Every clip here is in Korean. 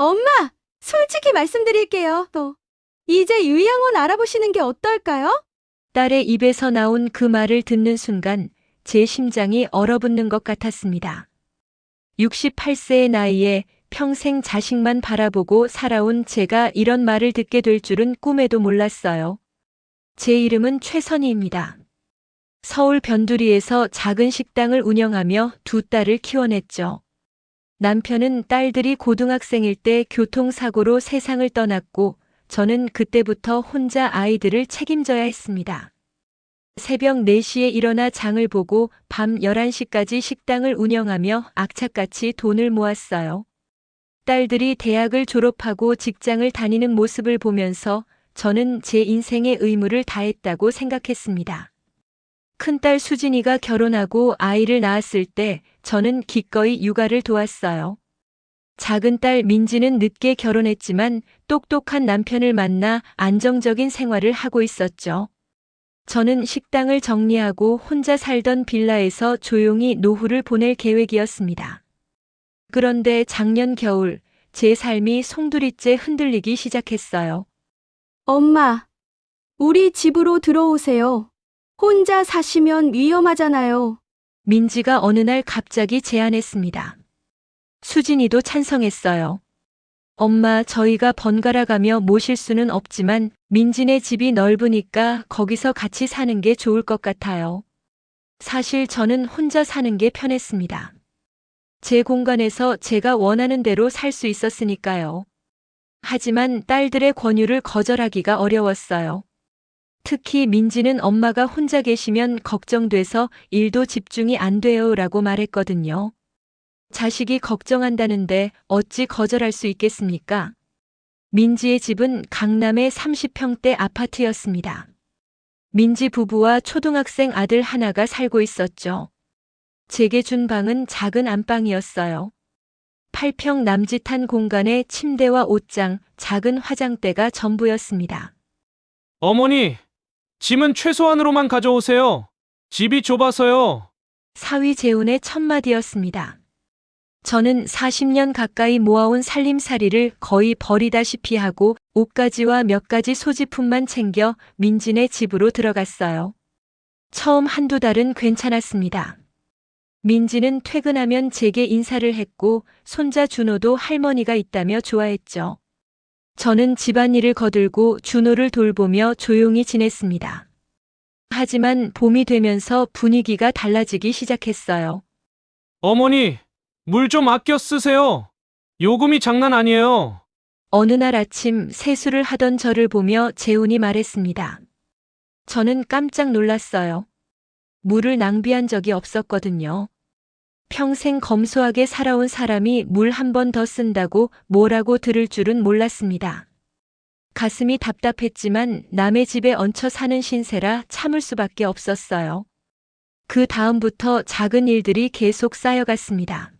엄마, 솔직히 말씀드릴게요. 또 이제 유양원 알아보시는 게 어떨까요? 딸의 입에서 나온 그 말을 듣는 순간 제 심장이 얼어붙는 것 같았습니다. 68세의 나이에 평생 자식만 바라보고 살아온 제가 이런 말을 듣게 될 줄은 꿈에도 몰랐어요. 제 이름은 최선희입니다. 서울 변두리에서 작은 식당을 운영하며 두 딸을 키워냈죠. 남편은 딸들이 고등학생일 때 교통사고로 세상을 떠났고 저는 그때부터 혼자 아이들을 책임져야 했습니다. 새벽 4시에 일어나 장을 보고 밤 11시까지 식당을 운영하며 악착같이 돈을 모았어요. 딸들이 대학을 졸업하고 직장을 다니는 모습을 보면서 저는 제 인생의 의무를 다했다고 생각했습니다. 큰딸 수진이가 결혼하고 아이를 낳았을 때 저는 기꺼이 육아를 도왔어요. 작은 딸 민지는 늦게 결혼했지만 똑똑한 남편을 만나 안정적인 생활을 하고 있었죠. 저는 식당을 정리하고 혼자 살던 빌라에서 조용히 노후를 보낼 계획이었습니다. 그런데 작년 겨울 제 삶이 송두리째 흔들리기 시작했어요. 엄마, 우리 집으로 들어오세요. 혼자 사시면 위험하잖아요. 민지가 어느 날 갑자기 제안했습니다. 수진이도 찬성했어요. 엄마, 저희가 번갈아 가며 모실 수는 없지만 민지네 집이 넓으니까 거기서 같이 사는 게 좋을 것 같아요. 사실 저는 혼자 사는 게 편했습니다. 제 공간에서 제가 원하는 대로 살 수 있었으니까요. 하지만 딸들의 권유를 거절하기가 어려웠어요. 특히 민지는 엄마가 혼자 계시면 걱정돼서 일도 집중이 안 돼요 라고 말했거든요. 자식이 걱정한다는데 어찌 거절할 수 있겠습니까? 민지의 집은 강남의 30평대 아파트였습니다. 민지 부부와 초등학생 아들 하나가 살고 있었죠. 제게 준 방은 작은 안방이었어요. 8평 남짓한 공간에 침대와 옷장, 작은 화장대가 전부였습니다. 어머니, 짐은 최소한으로만 가져오세요. 집이 좁아서요. 사위 재훈의 첫마디였습니다. 저는 40년 가까이 모아온 살림살이를 거의 버리다시피 하고 옷가지와 몇 가지 소지품만 챙겨 민진의 집으로 들어갔어요. 처음 한두 달은 괜찮았습니다. 민지는 퇴근하면 제게 인사를 했고 손자 준호도 할머니가 있다며 좋아했죠. 저는 집안일을 거들고 준호를 돌보며 조용히 지냈습니다. 하지만 봄이 되면서 분위기가 달라지기 시작했어요. 어머니, 물 좀 아껴 쓰세요. 요금이 장난 아니에요. 어느 날 아침 세수를 하던 저를 보며 재훈이 말했습니다. 저는 깜짝 놀랐어요. 물을 낭비한 적이 없었거든요. 평생 검소하게 살아온 사람이 물 한 번 더 쓴다고 뭐라고 들을 줄은 몰랐습니다. 가슴이 답답했지만 남의 집에 얹혀 사는 신세라 참을 수밖에 없었어요. 그 다음부터 작은 일들이 계속 쌓여갔습니다.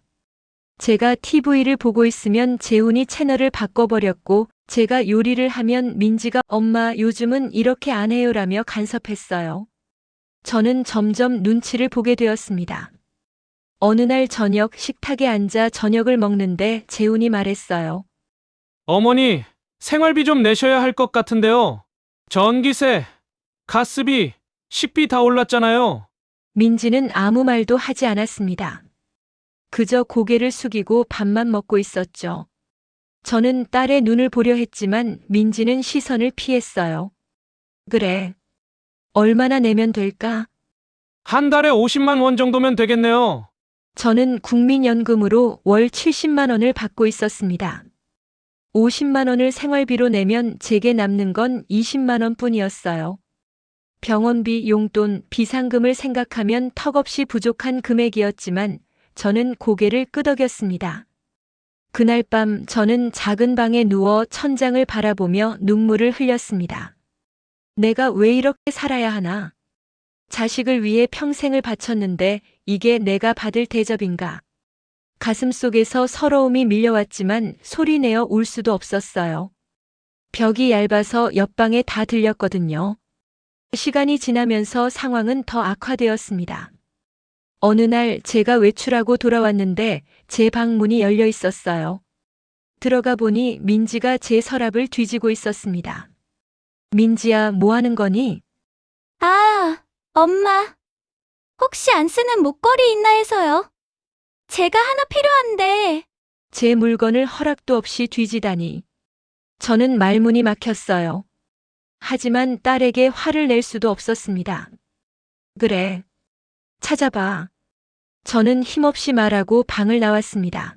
제가 TV를 보고 있으면 재훈이 채널을 바꿔버렸고 제가 요리를 하면 민지가 엄마 요즘은 이렇게 안 해요라며 간섭했어요. 저는 점점 눈치를 보게 되었습니다. 어느 날 저녁 식탁에 앉아 저녁을 먹는데 재훈이 말했어요. 어머니, 생활비 좀 내셔야 할 것 같은데요. 전기세, 가스비, 식비 다 올랐잖아요. 민지는 아무 말도 하지 않았습니다. 그저 고개를 숙이고 밥만 먹고 있었죠. 저는 딸의 눈을 보려 했지만 민지는 시선을 피했어요. 그래. 얼마나 내면 될까? 한 달에 50만 원 정도면 되겠네요. 저는 국민연금으로 월 70만 원을 받고 있었습니다. 50만 원을 생활비로 내면 제게 남는 건 20만 원 뿐이었어요. 병원비, 용돈, 비상금을 생각하면 턱없이 부족한 금액이었지만 저는 고개를 끄덕였습니다. 그날 밤 저는 작은 방에 누워 천장을 바라보며 눈물을 흘렸습니다. 내가 왜 이렇게 살아야 하나? 자식을 위해 평생을 바쳤는데 이게 내가 받을 대접인가? 가슴 속에서 서러움이 밀려왔지만 소리내어 울 수도 없었어요. 벽이 얇아서 옆방에 다 들렸거든요. 시간이 지나면서 상황은 더 악화되었습니다. 어느 날 제가 외출하고 돌아왔는데 제 방 문이 열려 있었어요. 들어가 보니 민지가 제 서랍을 뒤지고 있었습니다. 민지야, 뭐 하는 거니? 아, 엄마. 혹시 안 쓰는 목걸이 있나 해서요. 제가 하나 필요한데. 제 물건을 허락도 없이 뒤지다니. 저는 말문이 막혔어요. 하지만 딸에게 화를 낼 수도 없었습니다. 그래. 찾아봐. 저는 힘없이 말하고 방을 나왔습니다.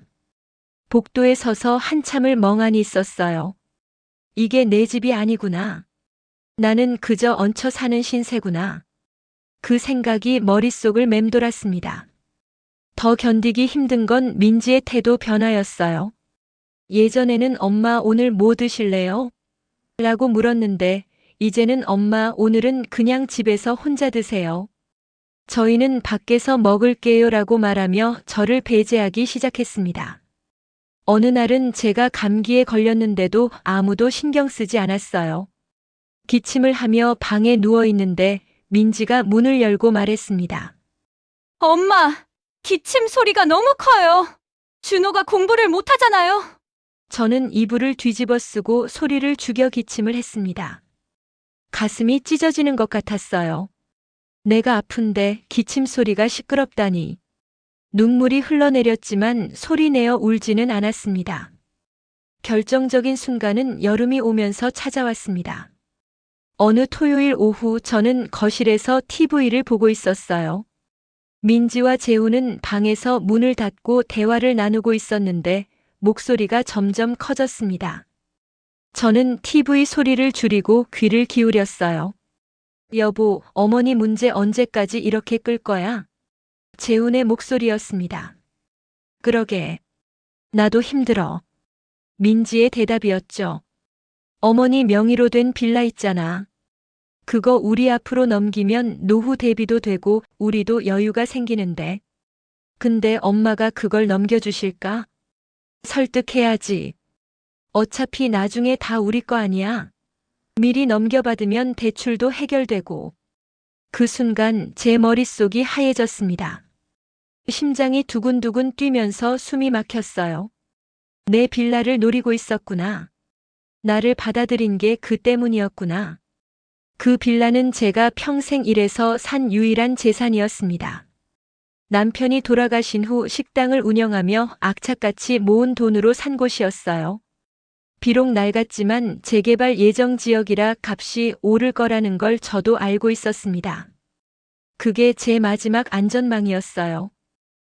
복도에 서서 한참을 멍하니 있었어요. 이게 내 집이 아니구나. 나는 그저 얹혀 사는 신세구나. 그 생각이 머릿속을 맴돌았습니다. 더 견디기 힘든 건 민지의 태도 변화였어요. 예전에는 엄마 오늘 뭐 드실래요? 라고 물었는데 이제는 엄마 오늘은 그냥 집에서 혼자 드세요. 저희는 밖에서 먹을게요 라고 말하며 저를 배제하기 시작했습니다. 어느 날은 제가 감기에 걸렸는데도 아무도 신경 쓰지 않았어요. 기침을 하며 방에 누워 있는데 민지가 문을 열고 말했습니다. 엄마, 기침 소리가 너무 커요. 준호가 공부를 못하잖아요. 저는 이불을 뒤집어 쓰고 소리를 죽여 기침을 했습니다. 가슴이 찢어지는 것 같았어요. 내가 아픈데 기침 소리가 시끄럽다니. 눈물이 흘러내렸지만 소리내어 울지는 않았습니다. 결정적인 순간은 여름이 오면서 찾아왔습니다. 어느 토요일 오후 저는 거실에서 TV를 보고 있었어요. 민지와 재우는 방에서 문을 닫고 대화를 나누고 있었는데 목소리가 점점 커졌습니다. 저는 TV 소리를 줄이고 귀를 기울였어요. 여보, 어머니 문제 언제까지 이렇게 끌 거야? 재훈의 목소리였습니다. 그러게. 나도 힘들어. 민지의 대답이었죠. 어머니 명의로 된 빌라 있잖아. 그거 우리 앞으로 넘기면 노후 대비도 되고 우리도 여유가 생기는데. 근데 엄마가 그걸 넘겨주실까? 설득해야지. 어차피 나중에 다 우리 거 아니야. 미리 넘겨받으면 대출도 해결되고. 그 순간 제 머릿속이 하얘졌습니다. 심장이 두근두근 뛰면서 숨이 막혔어요. 내 빌라를 노리고 있었구나. 나를 받아들인 게 그 때문이었구나. 그 빌라는 제가 평생 일해서 산 유일한 재산이었습니다. 남편이 돌아가신 후 식당을 운영하며 악착같이 모은 돈으로 산 곳이었어요. 비록 낡았지만 재개발 예정 지역이라 값이 오를 거라는 걸 저도 알고 있었습니다. 그게 제 마지막 안전망이었어요.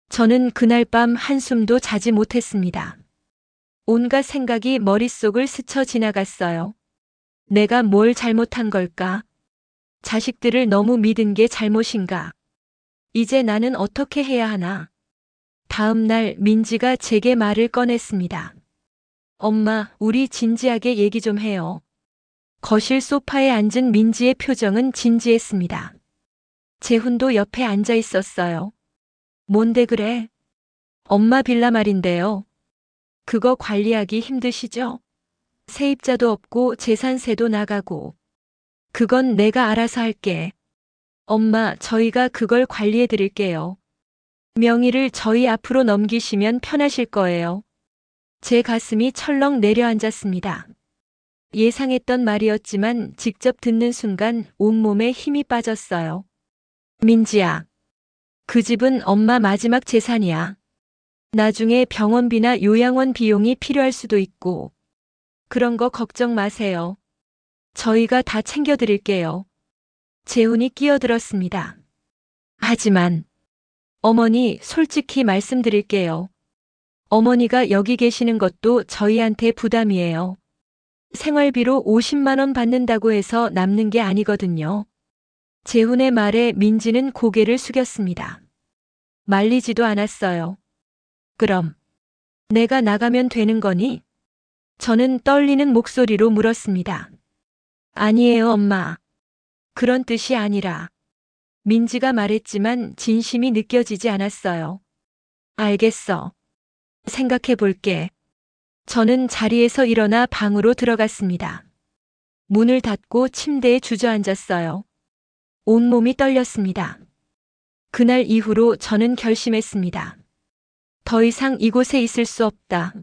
저는 그날 밤 한숨도 자지 못했습니다. 온갖 생각이 머릿속을 스쳐 지나갔어요. 내가 뭘 잘못한 걸까? 자식들을 너무 믿은 게 잘못인가? 이제 나는 어떻게 해야 하나? 다음 날 민지가 제게 말을 꺼냈습니다. 엄마, 우리 진지하게 얘기 좀 해요. 거실 소파에 앉은 민지의 표정은 진지했습니다. 재훈도 옆에 앉아 있었어요. 뭔데 그래? 엄마 빌라 말인데요. 그거 관리하기 힘드시죠? 세입자도 없고 재산세도 나가고. 그건 내가 알아서 할게. 엄마, 저희가 그걸 관리해 드릴게요. 명의를 저희 앞으로 넘기시면 편하실 거예요. 제 가슴이 철렁 내려앉았습니다. 예상했던 말이었지만 직접 듣는 순간 온몸에 힘이 빠졌어요. 민지야. 그 집은 엄마 마지막 재산이야. 나중에 병원비나 요양원 비용이 필요할 수도 있고. 그런 거 걱정 마세요. 저희가 다 챙겨드릴게요. 재훈이 끼어들었습니다. 하지만, 어머니, 솔직히 말씀드릴게요. 어머니가 여기 계시는 것도 저희한테 부담이에요. 생활비로 50만 원 받는다고 해서 남는 게 아니거든요. 재훈의 말에 민지는 고개를 숙였습니다. 말리지도 않았어요. 그럼, 내가 나가면 되는 거니? 저는 떨리는 목소리로 물었습니다. 아니에요, 엄마. 그런 뜻이 아니라. 민지가 말했지만 진심이 느껴지지 않았어요. 알겠어. 생각해 볼게. 저는 자리에서 일어나 방으로 들어갔습니다. 문을 닫고 침대에 주저앉았어요. 온몸이 떨렸습니다. 그날 이후로 저는 결심했습니다. 더 이상 이곳에 있을 수 없다.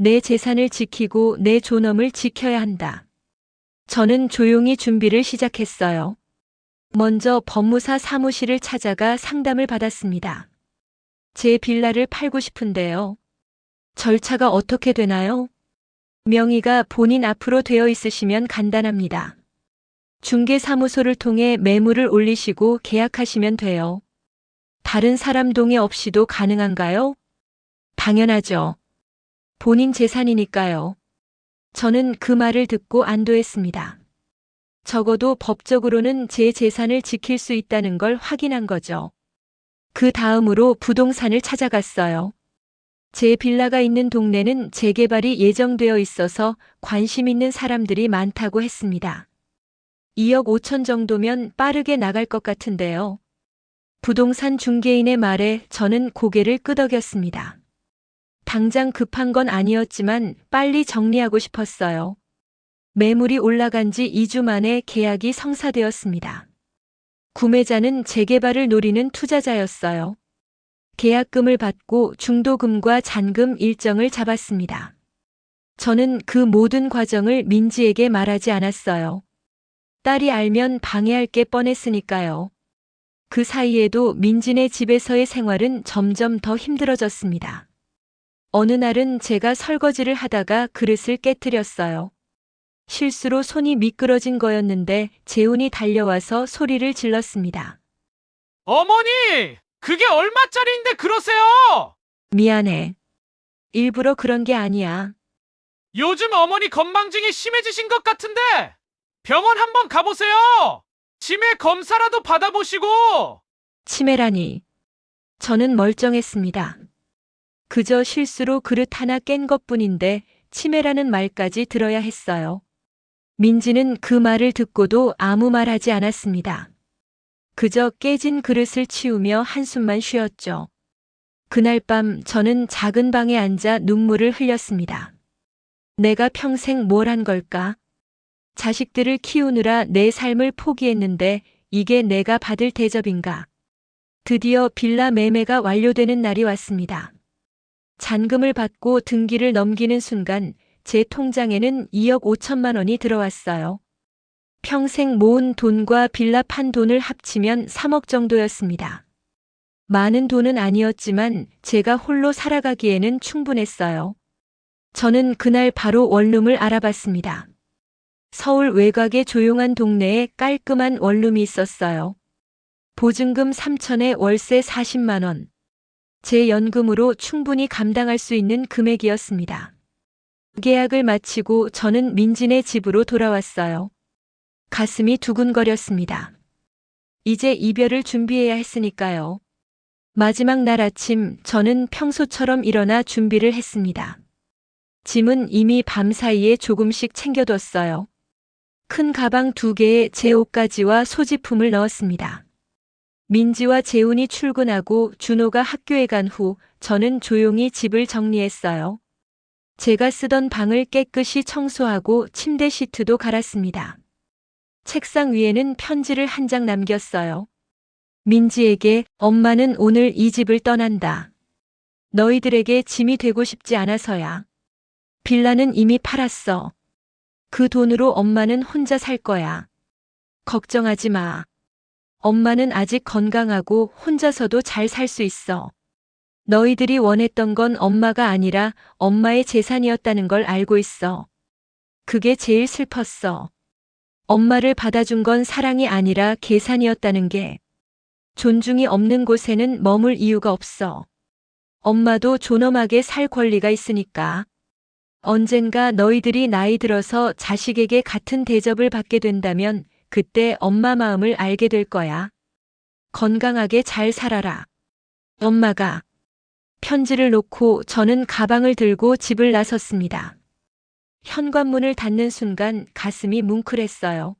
내 재산을 지키고 내 존엄을 지켜야 한다. 저는 조용히 준비를 시작했어요. 먼저 법무사 사무실을 찾아가 상담을 받았습니다. 제 빌라를 팔고 싶은데요. 절차가 어떻게 되나요? 명의가 본인 앞으로 되어 있으시면 간단합니다. 중개사무소를 통해 매물을 올리시고 계약하시면 돼요. 다른 사람 동의 없이도 가능한가요? 당연하죠. 본인 재산이니까요. 저는 그 말을 듣고 안도했습니다. 적어도 법적으로는 제 재산을 지킬 수 있다는 걸 확인한 거죠. 그 다음으로 부동산을 찾아갔어요. 제 빌라가 있는 동네는 재개발이 예정되어 있어서 관심 있는 사람들이 많다고 했습니다. 2억 5천 정도면 빠르게 나갈 것 같은데요. 부동산 중개인의 말에 저는 고개를 끄덕였습니다. 당장 급한 건 아니었지만 빨리 정리하고 싶었어요. 매물이 올라간 지 2주 만에 계약이 성사되었습니다. 구매자는 재개발을 노리는 투자자였어요. 계약금을 받고 중도금과 잔금 일정을 잡았습니다. 저는 그 모든 과정을 민지에게 말하지 않았어요. 딸이 알면 방해할 게 뻔했으니까요. 그 사이에도 민진의 집에서의 생활은 점점 더 힘들어졌습니다. 어느 날은 제가 설거지를 하다가 그릇을 깨뜨렸어요. 실수로 손이 미끄러진 거였는데 재훈이 달려와서 소리를 질렀습니다. 어머니! 그게 얼마짜리인데 그러세요? 미안해. 일부러 그런 게 아니야. 요즘 어머니 건망증이 심해지신 것 같은데 병원 한번 가보세요. 치매 검사라도 받아보시고. 치매라니. 저는 멀쩡했습니다. 그저 실수로 그릇 하나 깬 것뿐인데 치매라는 말까지 들어야 했어요. 민지는 그 말을 듣고도 아무 말 하지 않았습니다. 그저 깨진 그릇을 치우며 한숨만 쉬었죠. 그날 밤 저는 작은 방에 앉아 눈물을 흘렸습니다. 내가 평생 뭘 한 걸까? 자식들을 키우느라 내 삶을 포기했는데 이게 내가 받을 대접인가? 드디어 빌라 매매가 완료되는 날이 왔습니다. 잔금을 받고 등기를 넘기는 순간 제 통장에는 2억 5천만 원이 들어왔어요. 평생 모은 돈과 빌라 판 돈을 합치면 3억 정도였습니다. 많은 돈은 아니었지만 제가 홀로 살아가기에는 충분했어요. 저는 그날 바로 원룸을 알아봤습니다. 서울 외곽의 조용한 동네에 깔끔한 원룸이 있었어요. 보증금 3천에 월세 40만 원. 제 연금으로 충분히 감당할 수 있는 금액이었습니다. 계약을 마치고 저는 민진의 집으로 돌아왔어요. 가슴이 두근거렸습니다. 이제 이별을 준비해야 했으니까요. 마지막 날 아침 저는 평소처럼 일어나 준비를 했습니다. 짐은 이미 밤 사이에 조금씩 챙겨뒀어요. 큰 가방 두 개에 제 옷가지와 소지품을 넣었습니다. 민지와 재훈이 출근하고 준호가 학교에 간 후 저는 조용히 집을 정리했어요. 제가 쓰던 방을 깨끗이 청소하고 침대 시트도 갈았습니다. 책상 위에는 편지를 한 장 남겼어요. 민지에게 엄마는 오늘 이 집을 떠난다. 너희들에게 짐이 되고 싶지 않아서야. 빌라는 이미 팔았어. 그 돈으로 엄마는 혼자 살 거야. 걱정하지 마. 엄마는 아직 건강하고 혼자서도 잘 살 수 있어. 너희들이 원했던 건 엄마가 아니라 엄마의 재산이었다는 걸 알고 있어. 그게 제일 슬펐어. 엄마를 받아준 건 사랑이 아니라 계산이었다는 게. 존중이 없는 곳에는 머물 이유가 없어. 엄마도 존엄하게 살 권리가 있으니까. 언젠가 너희들이 나이 들어서 자식에게 같은 대접을 받게 된다면 그때 엄마 마음을 알게 될 거야. 건강하게 잘 살아라. 엄마가 편지를 놓고 저는 가방을 들고 집을 나섰습니다. 현관문을 닫는 순간 가슴이 뭉클했어요.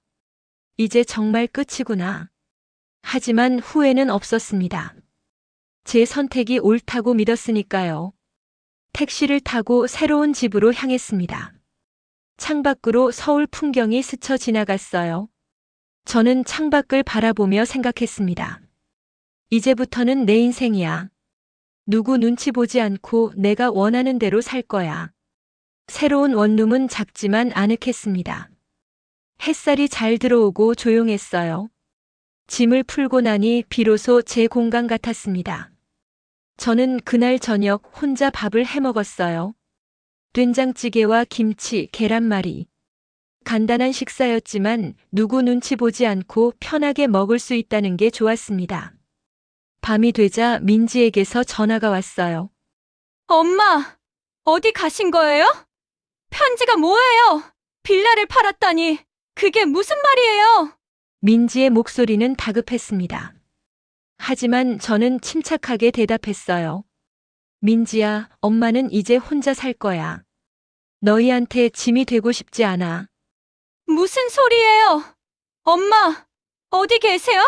이제 정말 끝이구나. 하지만 후회는 없었습니다. 제 선택이 옳다고 믿었으니까요. 택시를 타고 새로운 집으로 향했습니다. 창밖으로 서울 풍경이 스쳐 지나갔어요. 저는 창밖을 바라보며 생각했습니다. 이제부터는 내 인생이야. 누구 눈치 보지 않고 내가 원하는 대로 살 거야. 새로운 원룸은 작지만 아늑했습니다. 햇살이 잘 들어오고 조용했어요. 짐을 풀고 나니 비로소 제 공간 같았습니다. 저는 그날 저녁 혼자 밥을 해 먹었어요. 된장찌개와 김치, 계란말이. 간단한 식사였지만 누구 눈치 보지 않고 편하게 먹을 수 있다는 게 좋았습니다. 밤이 되자 민지에게서 전화가 왔어요. 엄마, 어디 가신 거예요? 편지가 뭐예요? 빌라를 팔았다니, 그게 무슨 말이에요? 민지의 목소리는 다급했습니다. 하지만 저는 침착하게 대답했어요. 민지야, 엄마는 이제 혼자 살 거야. 너희한테 짐이 되고 싶지 않아. 무슨 소리예요? 엄마, 어디 계세요?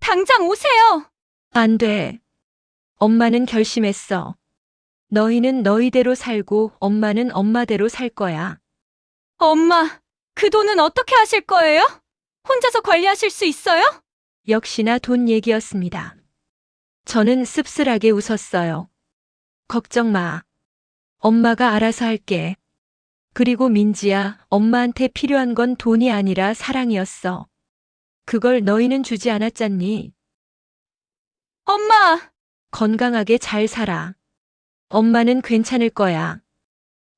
당장 오세요. 안 돼. 엄마는 결심했어. 너희는 너희대로 살고 엄마는 엄마대로 살 거야. 엄마, 그 돈은 어떻게 하실 거예요? 혼자서 관리하실 수 있어요? 역시나 돈 얘기였습니다. 저는 씁쓸하게 웃었어요. 걱정 마. 엄마가 알아서 할게. 그리고 민지야, 엄마한테 필요한 건 돈이 아니라 사랑이었어. 그걸 너희는 주지 않았잖니. 엄마, 건강하게 잘 살아. 엄마는 괜찮을 거야.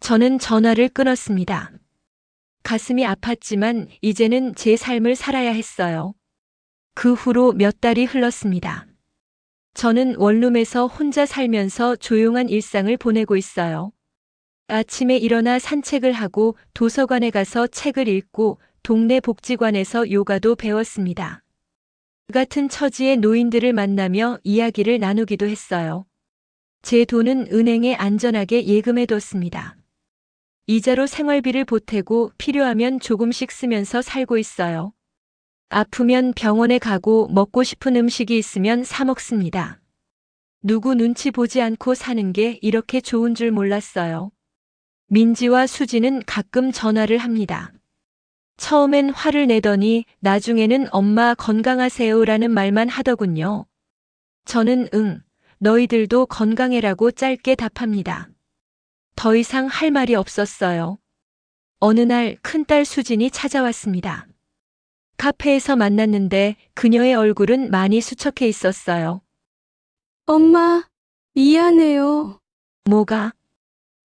저는 전화를 끊었습니다. 가슴이 아팠지만 이제는 제 삶을 살아야 했어요. 그 후로 몇 달이 흘렀습니다. 저는 원룸에서 혼자 살면서 조용한 일상을 보내고 있어요. 아침에 일어나 산책을 하고 도서관에 가서 책을 읽고 동네 복지관에서 요가도 배웠습니다. 같은 처지의 노인들을 만나며 이야기를 나누기도 했어요. 제 돈은 은행에 안전하게 예금해뒀습니다. 이자로 생활비를 보태고 필요하면 조금씩 쓰면서 살고 있어요. 아프면 병원에 가고 먹고 싶은 음식이 있으면 사 먹습니다. 누구 눈치 보지 않고 사는 게 이렇게 좋은 줄 몰랐어요. 민지와 수지는 가끔 전화를 합니다. 처음엔 화를 내더니 나중에는 엄마 건강하세요라는 말만 하더군요. 저는 응, 너희들도 건강해라고 짧게 답합니다. 더 이상 할 말이 없었어요. 어느 날 큰딸 수진이 찾아왔습니다. 카페에서 만났는데 그녀의 얼굴은 많이 수척해 있었어요. 엄마, 미안해요. 뭐가?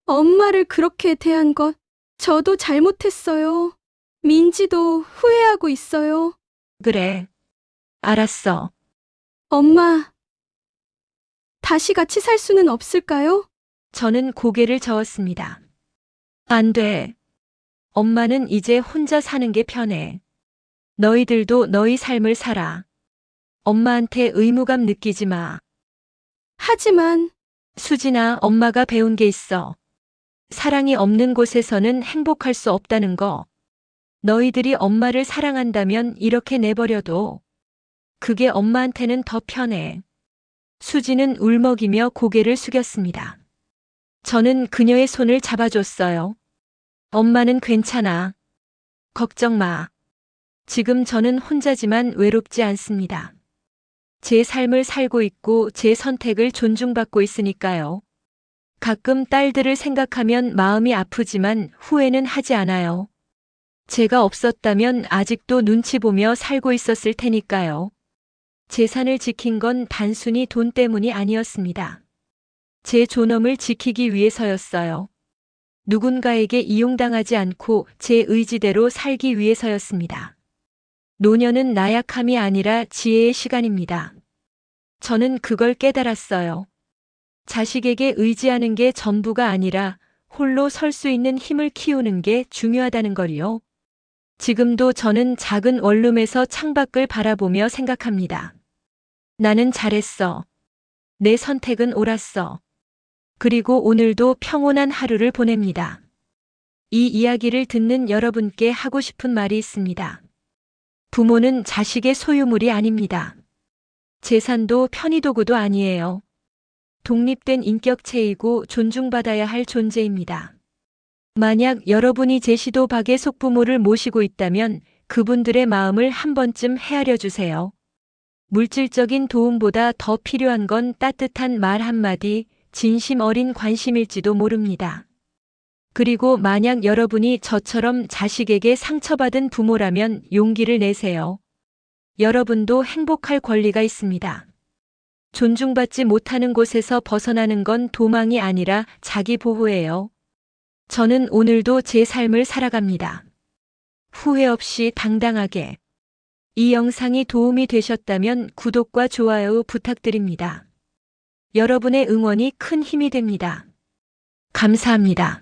엄마를 그렇게 대한 것, 저도 잘못했어요. 민지도 후회하고 있어요. 그래. 알았어. 엄마, 다시 같이 살 수는 없을까요? 저는 고개를 저었습니다. 안 돼. 엄마는 이제 혼자 사는 게 편해. 너희들도 너희 삶을 살아. 엄마한테 의무감 느끼지 마. 하지만, 수진아, 엄마가 배운 게 있어. 사랑이 없는 곳에서는 행복할 수 없다는 거. 너희들이 엄마를 사랑한다면 이렇게 내버려둬. 그게 엄마한테는 더 편해. 수지는 울먹이며 고개를 숙였습니다. 저는 그녀의 손을 잡아줬어요. 엄마는 괜찮아. 걱정 마. 지금 저는 혼자지만 외롭지 않습니다. 제 삶을 살고 있고 제 선택을 존중받고 있으니까요. 가끔 딸들을 생각하면 마음이 아프지만 후회는 하지 않아요. 제가 없었다면 아직도 눈치 보며 살고 있었을 테니까요. 재산을 지킨 건 단순히 돈 때문이 아니었습니다. 제 존엄을 지키기 위해서였어요. 누군가에게 이용당하지 않고 제 의지대로 살기 위해서였습니다. 노년은 나약함이 아니라 지혜의 시간입니다. 저는 그걸 깨달았어요. 자식에게 의지하는 게 전부가 아니라 홀로 설 수 있는 힘을 키우는 게 중요하다는 걸요. 지금도 저는 작은 원룸에서 창밖을 바라보며 생각합니다. 나는 잘했어. 내 선택은 옳았어. 그리고 오늘도 평온한 하루를 보냅니다. 이 이야기를 듣는 여러분께 하고 싶은 말이 있습니다. 부모는 자식의 소유물이 아닙니다. 재산도 편의도구도 아니에요. 독립된 인격체이고 존중받아야 할 존재입니다. 만약 여러분이 제시도 박의 속부모를 모시고 있다면 그분들의 마음을 한 번쯤 헤아려 주세요. 물질적인 도움보다 더 필요한 건 따뜻한 말 한마디, 진심 어린 관심일지도 모릅니다. 그리고 만약 여러분이 저처럼 자식에게 상처받은 부모라면 용기를 내세요. 여러분도 행복할 권리가 있습니다. 존중받지 못하는 곳에서 벗어나는 건 도망이 아니라 자기 보호예요. 저는 오늘도 제 삶을 살아갑니다. 후회 없이 당당하게. 이 영상이 도움이 되셨다면 구독과 좋아요 부탁드립니다. 여러분의 응원이 큰 힘이 됩니다. 감사합니다.